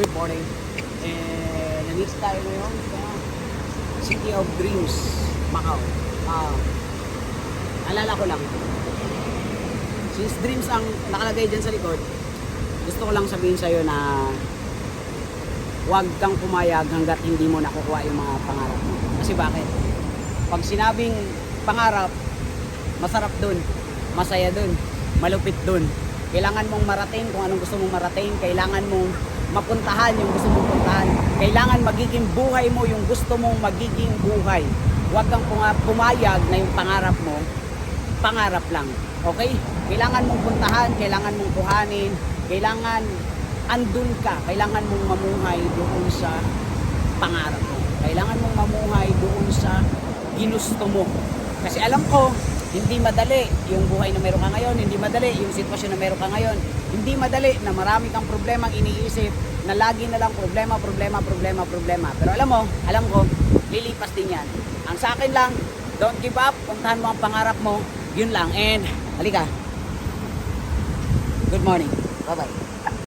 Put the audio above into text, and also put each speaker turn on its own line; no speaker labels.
Good morning. And nandito tayo ngayon sa City of Dreams, Macau. Ah, alala ko lang. Since dreams ang nakalagay dyan sa likod, gusto ko lang sabihin sa'yo na huwag kang pumayag hanggat hindi mo nakukuha yung mga pangarap mo. Kasi bakit? Pag sinabing pangarap, masarap dun, masaya dun, malupit dun. Kailangan mong marating kung anong gusto mong marating, kailangan mong mapuntahan yung gusto mong puntahan. Kailangan magiging buhay mo yung gusto mong magiging buhay. Huwag kang puma- pumayag na yung pangarap mo, pangarap lang. Okay? Kailangan mong puntahan, kailangan mong kuhanin, kailangan andun ka, kailangan mong mamuhay doon sa pangarap mo. Kailangan mong mamuhay doon sa ginusto mo. Kasi alam ko, hindi madali yung buhay na meron ka ngayon, hindi madali yung sitwasyon na meron ka ngayon, hindi madali na marami kang problemang iniisip, na lagi na lang problema, problema, problema, problema. Pero alam mo, alam ko, lilipas din yan. Ang sa akin lang, don't give up, puntahan mo ang pangarap mo, yun lang. And, halika. Good morning. Bye-bye.